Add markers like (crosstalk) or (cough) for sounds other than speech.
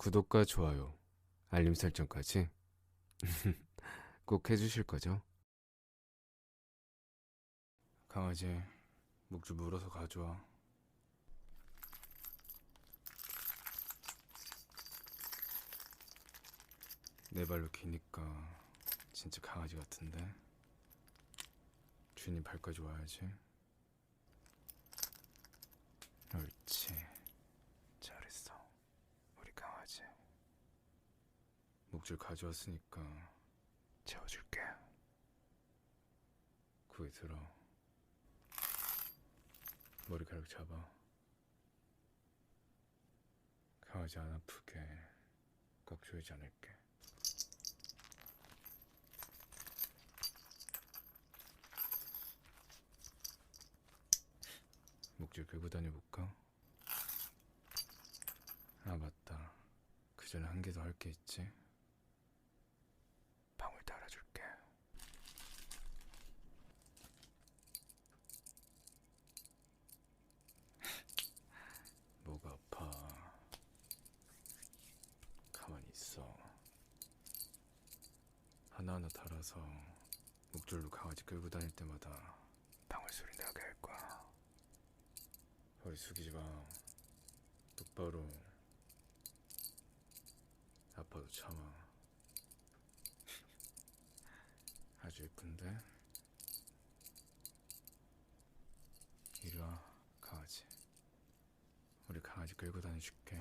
구독과 좋아요, 알림 설정까지 (laughs) 꼭 해주실 거죠? 강아지, 목좀 물어서 가져와. 네 발로 기니까 진짜 강아지 같은데. 주인이 발까지 와야지. 잘했어. 우리 강아지. 목줄 가져왔으니까 채워줄게. 구에 들어. 머리카락 잡아. 강아지 안 아프게 꽉 조이지 않을게. 목줄 긁고 다녀볼까? 아 맞다. 그 전에 한 개 더 할 게 있지. 방울 달아줄게. 뭐가 아파? 가만히 있어. 하나하나 달아서 목줄로 강아지 끌고 다닐 때마다 방울 소리 나게 할 거야. 허리 숙이지 마. 똑바로. 아빠도 참아. (laughs) 아주 예쁜데? 이리 와, 강아지. 우리 강아지 끌고 다녀줄게.